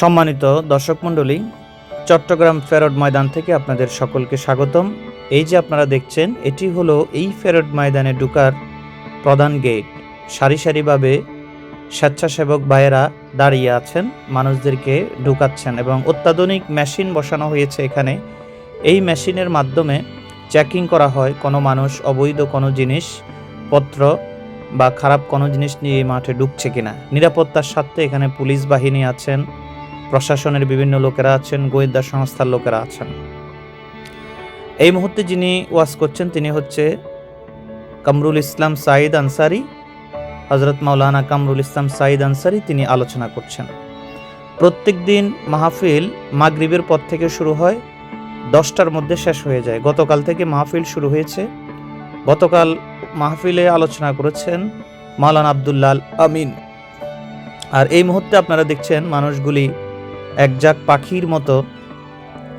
সম্মানিত দর্শক মণ্ডলী, চট্টগ্রাম ফেরড ময়দান থেকে আপনাদের সকলকে স্বাগতম। এই যে আপনারা দেখছেন, এটি হলো এই ফেরড ময়দানে ঢুকার প্রধান গেট। সারি সারিভাবে স্বেচ্ছাসেবক ভাইয়েরা দাঁড়িয়ে আছেন, মানুষদেরকে ঢুকাচ্ছেন এবং অত্যাধুনিক মেশিন বসানো হয়েছে এখানে। এই মেশিনের মাধ্যমে চেকিং করা হয় কোনো মানুষ, অবৈধ কোনো জিনিস, পত্র বা খারাপ কোনো জিনিস নিয়ে মাঠে ঢুকছে কিনা। নিরাপত্তার স্বার্থে এখানে পুলিশ বাহিনী আছেন প্রশাসনের বিভিন্ন লোকেরা আছেন, গোয়েন্দা সংস্থার লোকেরা আছেন। এই মুহূর্তে যিনি ওয়াজ করছেন, তিনি হচ্ছে কামরুল ইসলাম সাঈদ আনসারি। হজরত মাওলানা কামরুল ইসলাম সাঈদ আনসারি তিনি আলোচনা করছেন। প্রত্যেক দিন মাহফিল মাগরিবের পর থেকে শুরু হয়, দশটার মধ্যে শেষ হয়ে যায়। গতকাল থেকে মাহফিল শুরু হয়েছে। গতকাল মাহফিলে আলোচনা করেছেন মাওলানা আবদুল্লাল আমিন। আর এই মুহূর্তে আপনারা দেখছেন মানুষগুলি একজাক পাখির মতো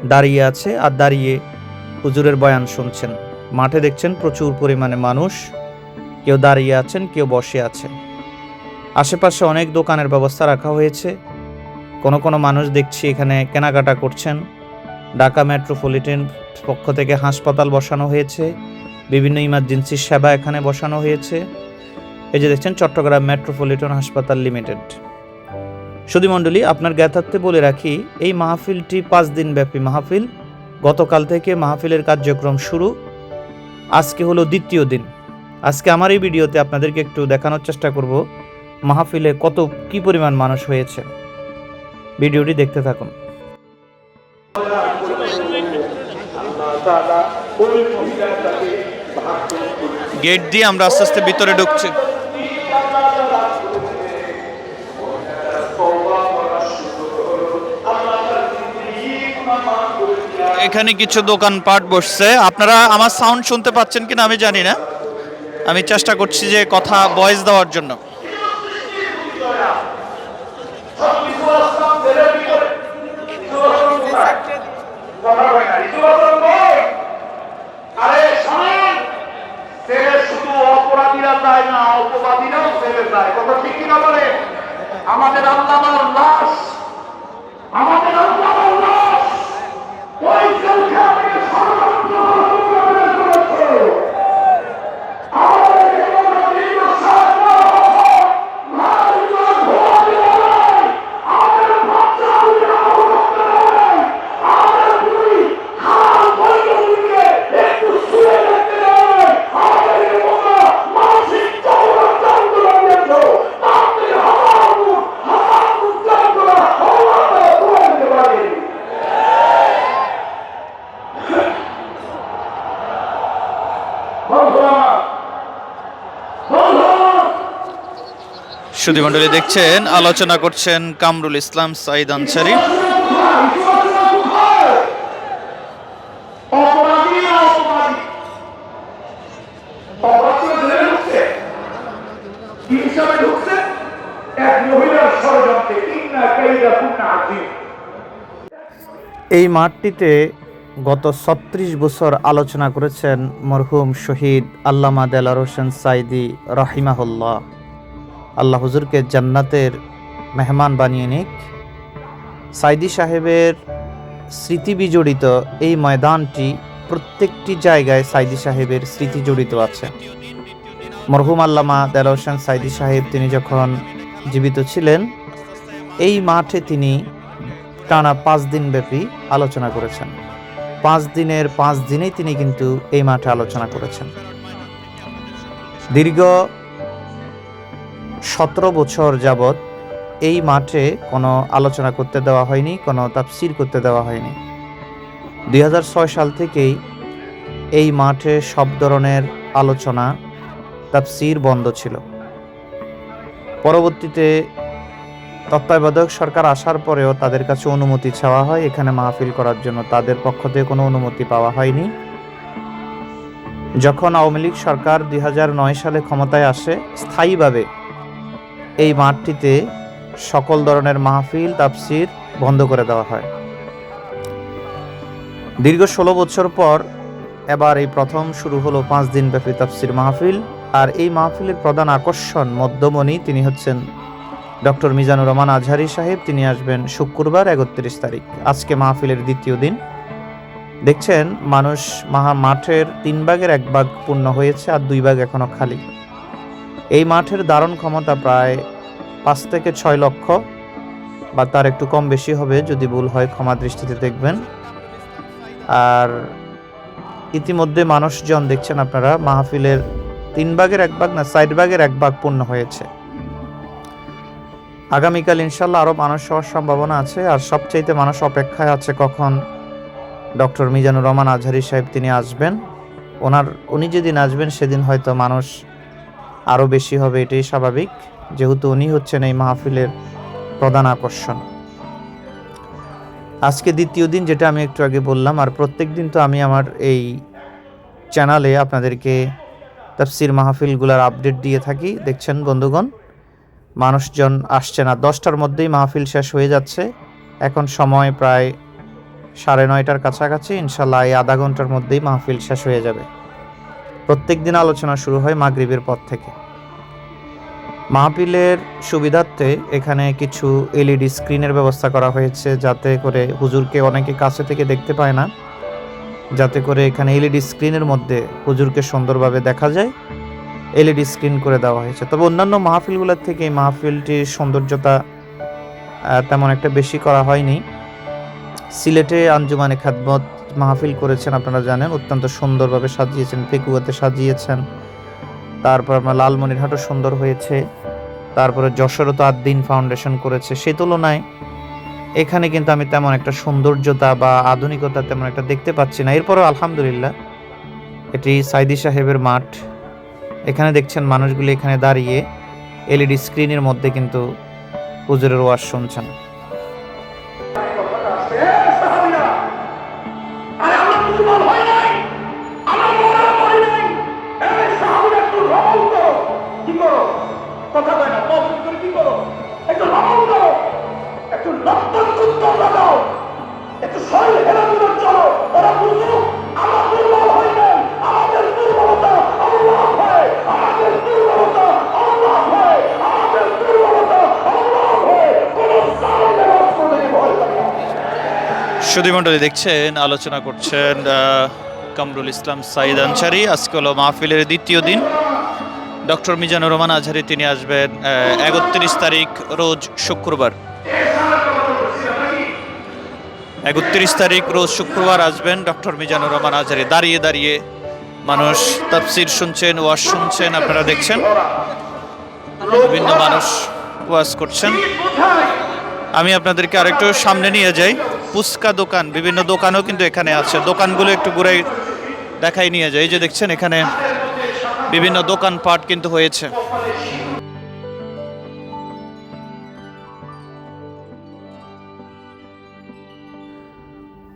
দাঁড়িয়ে আছে আর দাঁড়িয়ে হুজুরের বয়ান শুনছেন। মাঠে দেখছেন প্রচুর পরিমাণে মানুষ। কেউ দাঁড়িয়ে আছেন, কেউ বসে আছেন। আশেপাশে অনেক দোকানের ব্যবস্থা রাখা হয়েছে। কোনো কোনো মানুষ দেখছি এখানে কেনাকাটা করছেন। ঢাকা মেট্রোপলিটন পক্ষ থেকে হাসপাতাল বসানো হয়েছে। বিভিন্ন ইমার্জেন্সি সেবা এখানে বসানো হয়েছে। এই যে দেখছেন চট্টগ্রাম মেট্রোপলিটন হাসপাতাল লিমিটেড। সুধী মণ্ডলী, আপনার জ্ঞাতার্থে বলে রাখি, এই মাহফিলটি পাঁচ দিন ব্যাপী মাহফিল। গতকাল থেকে মাহফিলের কার্যক্রম শুরু। আজকে হলো দ্বিতীয় দিন। আজকে আমার এই ভিডিওতে আপনাদেরকে একটু দেখানোর চেষ্টা করব, মাহফিলে কত, কি পরিমাণ মানুষ হয়েছে। ভিডিওটি দেখতে থাকুন। গেট দিয়ে আমরা আস্তে আস্তে ভিতরে ঢুকছি। এখানে কিছু দোকানপাট বসছে। আপনারা আমার সাউন্ড শুনতে পাচ্ছেন কিনা আমি জানি না। আমি চেষ্টা করছি যে কথা ভয়েস দেওয়ার জন্য। আরে শোনেন ছেলে শুধু অপরাধীরা চায় না অপবাদীরাও ছেলে চায় কথা ঠিক কিনা বলে আমাদের আল্লামার লাশ আমাদের আল্লামার লাশ ওই জেলখানাকে ষড়যন্ত্র করে করেছে। আমাদের জীবনে দীর্ঘ শ্বাস নেওয়া হতো, মায়ের জন্য ধোয়া দেওয়া হয়, আমাদের বাচ্চাগুলো আহত করতে হয়, আমাদের দুই হাত বৈজ্ঞানিককে একটু শুয়ে দেখতে হয়, আমাদের এই মতো মানসিক চৌরার যন্ত্রণা দিয়েছ, তার থেকে হাজার গুণ, হাজার গুণ যন্ত্রণা অন্যরা ধোয়া দিতে পারে। বন্ধুরা, বন্ধুরা, সুধী মণ্ডলী দেখছেন, আলোচনা করছেন কামরুল ইসলাম, সাইদ আনসারি। এই মাঠটিতে গত ছত্রিশ বছর আলোচনা করেছেন মরহুম শহীদ আল্লামা দেলার হোসেন সাইদি রাহিমাহুল্লাহ। আল্লাহ হুজুরকে জান্নাতের মেহমান বানিয়ে নিক। সাইদি সাহেবের স্মৃতি বিজড়িত এই ময়দানটি প্রত্যেকটি জায়গায় সাইদি সাহেবের স্মৃতি জড়িত আছে। মরহুম আল্লামা দেলার হোসেন সাইদি সাহেব তিনি যখন জীবিত ছিলেন, এই মাঠে তিনি টানা পাঁচ দিন ব্যাপী আলোচনা করেছেন। পাঁচ দিনের পাঁচ দিনেই তিনি কিন্তু এই মাঠে আলোচনা করেছেন। দীর্ঘ সতেরো বছর যাবৎ এই মাঠে কোনো আলোচনা করতে দেওয়া হয়নি, কোনো তাফসির করতে দেওয়া হয়নি। দুই হাজার ছয় সাল থেকেই এই মাঠে সব ধরনের আলোচনা, তাফসির বন্ধ ছিল। পরবর্তীতে তত্ত্বাবধায়ক সরকার আসার পরেও তাদের কাছে অনুমতি চাওয়া হয়, এখানে মাহফিল করার জন্য তাদের পক্ষ থেকে কোনো অনুমতি পাওয়া হয়নি। যখন আওয়ামী লীগ সরকার দুই হাজার নয় সালে ক্ষমতায় আসে, স্থায়ীভাবে এই মাঠটিতে সকল ধরনের মাহফিল, তাফসির বন্ধ করে দেওয়া হয়। দীর্ঘ ষোলো বছর পর এবার এই প্রথম শুরু হলো পাঁচ দিন ব্যাপী তাফসির মাহফিল। আর এই মাহফিলের প্রধান আকর্ষণ মধ্যমণি তিনি হচ্ছেন ডক্টর মিজানুর রহমান আজহারি সাহেব। তিনি আসবেন শুক্রবার একত্রিশ তারিখ। আজকে মাহফিলের দ্বিতীয় দিন। দেখছেন, মানুষ মাহা, মাঠের তিন ভাগের এক ভাগ পূর্ণ হয়েছে আর দুই ভাগ এখনও খালি। এই মাঠের ধারণ ক্ষমতা প্রায় পাঁচ থেকে ছয় লক্ষ, বা তার একটু কম বেশি হবে যদি ভুল হয়, ক্ষমা দৃষ্টিতে দেখবেন। আর ইতিমধ্যে মানুষজন, দেখছেন আপনারা, মাহফিলের তিন ভাগের এক ভাগ না সাইড ভাগের এক ভাগ পূর্ণ হয়েছে। আগামীকাল ইনশাল্লাহ আরও মানুষ হওয়ার সম্ভাবনা আছে, আর সবচাইতে মানুষ অপেক্ষায় আছে কখন ডক্টর মিজানুর রহমান আজহারি সাহেব তিনি আসবেন। ওনার, উনি যেদিন আসবেন, সেদিন হয়তো মানুষ আরও বেশি হবে, এটাই স্বাভাবিক। যেহেতু উনি হচ্ছেন এই মাহফিলের প্রধান আকর্ষণ। আজকে দ্বিতীয় দিন, যেটা আমি একটু আগে বললাম, আর প্রত্যেক দিন তো আমি আমার এই চ্যানেলে আপনাদেরকে তাফসির মাহফিলগুলোর আপডেট দিয়ে থাকি। দেখছেন বন্ধুগণ, মানুষজন আসছে না। দশটার মধ্যেই মাহফিল শেষ হয়ে যাচ্ছে। এখন সময় প্রায় সাড়ে নয়টার কাছাকাছি। ইনশাল্লাহ এই আধা ঘণ্টার মধ্যেই মাহফিল শেষ হয়ে যাবে। প্রত্যেক দিন আলোচনা শুরু হয় মাগরিবের পর থেকে। মাহফিলের সুবিধার্থে এখানে কিছু এলইডি স্ক্রিনের ব্যবস্থা করা হয়েছে যাতে করে হুজুরকে অনেকে কাছে থেকে দেখতে পায় না। যাতে করে এখানে এলইডি স্ক্রিনের মধ্যে হুজুরকে সুন্দরভাবে দেখা যায়। এলইডি স্ক্রিন করে দেওয়া হয়েছে। তবে অন্যান্য মাহফিলগুলোর থেকে এই মাহফিলটির সৌন্দর্যতা তেমন একটা বেশি করা হয়নি। সিলেটে আঞ্জুমানে খাদমত মাহফিল করেছেন আপনারা জানেন, অত্যন্ত সুন্দরভাবে সাজিয়েছেন পেকুয়াতে সাজিয়েছেন। তারপর আপনার লালমনিরহাটও সুন্দর হয়েছে। তারপরে যশোরও তো আদ্দিন ফাউন্ডেশন করেছে সে তুলনায়। এখানে কিন্তু আমি তেমন একটা সৌন্দর্যতা বা আধুনিকতা তেমন একটা দেখতে পাচ্ছি না। এরপরও আলহামদুলিল্লাহ, এটি সাইদি সাহেবের মাঠ। এখানে দেখছেন মানুষগুলি এখানে দাঁড়িয়ে এলইডি স্ক্রিনের মধ্যে কিন্তু হুজুরের ওয়াশ শুনছেন। সুধীমণ্ডলী দেখছেন, আলোচনা করছেন কামরুল ইসলাম সাইদ আনসারি। আজকে হলো মাহফিলের দ্বিতীয় দিন। ডক্টর মিজানুর রহমান আজহারি, তিনি আসবেন একত্রিশ তারিখ রোজ শুক্রবার। একত্রিশ তারিখ রোজ শুক্রবার আসবেন ডক্টর মিজানুর রহমান আজহারি। দাঁড়িয়ে দাঁড়িয়ে মানুষ তাফসির শুনছেন, ওয়াজ শুনছেন, আপনারা দেখছেন। বিভিন্ন মানুষ ওয়াজ করছেন। আমি আপনাদেরকে আরেকটু সামনে নিয়ে যাই। ফুচকা দোকান, বিভিন্ন দোকানও কিন্তু এখানে আছে। দোকানগুলো একটু ঘুরে দেখাই নিয়ে যায় এই যে দেখছেন, এখানে বিভিন্ন দোকানপাট কিন্তু হয়েছে।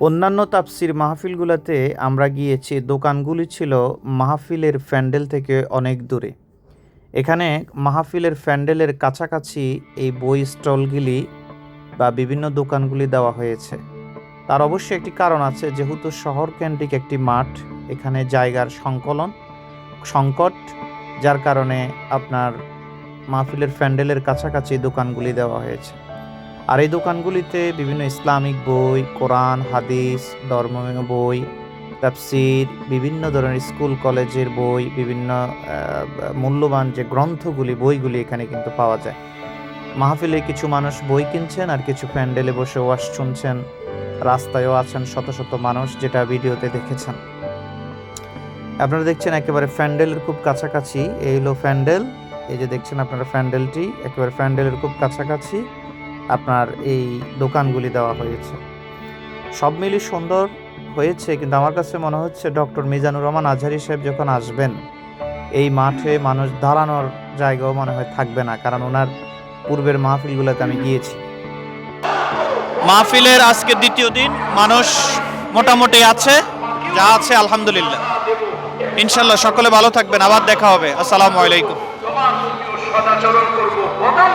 অন্যান্য তাফসির মাহফিলগুলোতে আমরা গিয়েছি। দোকানগুলি ছিল মাহফিলের প্যান্ডেল থেকে অনেক দূরে। এখানে মাহফিলের প্যান্ডেলের কাছাকাছি এই বই স্টলগুলি বা বিভিন্ন দোকানগুলি দেওয়া হয়েছে। তার অবশ্যই একটি কারণ আছে, যেহেতু শহর কেন্দ্রিক একটি মাঠ, এখানে জায়গার সংকলন, সংকট, যার কারণে আপনার মাহফিলের প্যান্ডেলের কাছাকাছি দোকানগুলি দেওয়া হয়েছে। আর এই দোকানগুলিতে বিভিন্ন ইসলামিক বই, কোরআন, হাদিস, ধর্মীয় বই, তাফসির, বিভিন্ন ধরনের স্কুল, কলেজের বই, বিভিন্ন মূল্যবান যে গ্রন্থগুলি, বইগুলি এখানে কিন্তু পাওয়া যায়। মাহফিলে কিছু মানুষ বই কিনছেন আর কিছু প্যান্ডেলে বসে ওয়াশ শুনছেন। রাস্তায়ও আছেন শত শত মানুষ যেটা ভিডিওতে দেখেছেন। আপনারা দেখছেন একেবারে প্যান্ডেলের খুব কাছাকাছি। এই হলো প্যান্ডেল। এই যে দেখছেন আপনারা প্যান্ডেলটি, একেবারে প্যান্ডেলের খুব কাছাকাছি আপনার এই দোকানগুলি দেওয়া হয়েছে। সব মিলিয়ে সুন্দর হয়েছে, কিন্তু আমার কাছে মনে হচ্ছে ডক্টর মিজানুর রহমান আজহারি সাহেব যখন আসবেন, এই মাঠে মানুষ দাঁড়ানোর জায়গাও মনে হয় থাকবে না, কারণ ওনার পূর্বের মাহফিলগুলোতে আমি গিয়েছি। মাহফিলের আজকে দ্বিতীয় দিন মানুষ মোটামুটি আছে যা আছে আলহামদুলিল্লাহ। ইনশাল্লাহ সকলে ভালো থাকবেন আবার দেখা হবে। আসসালামু আলাইকুম। সদাচরণ করব। প্রধান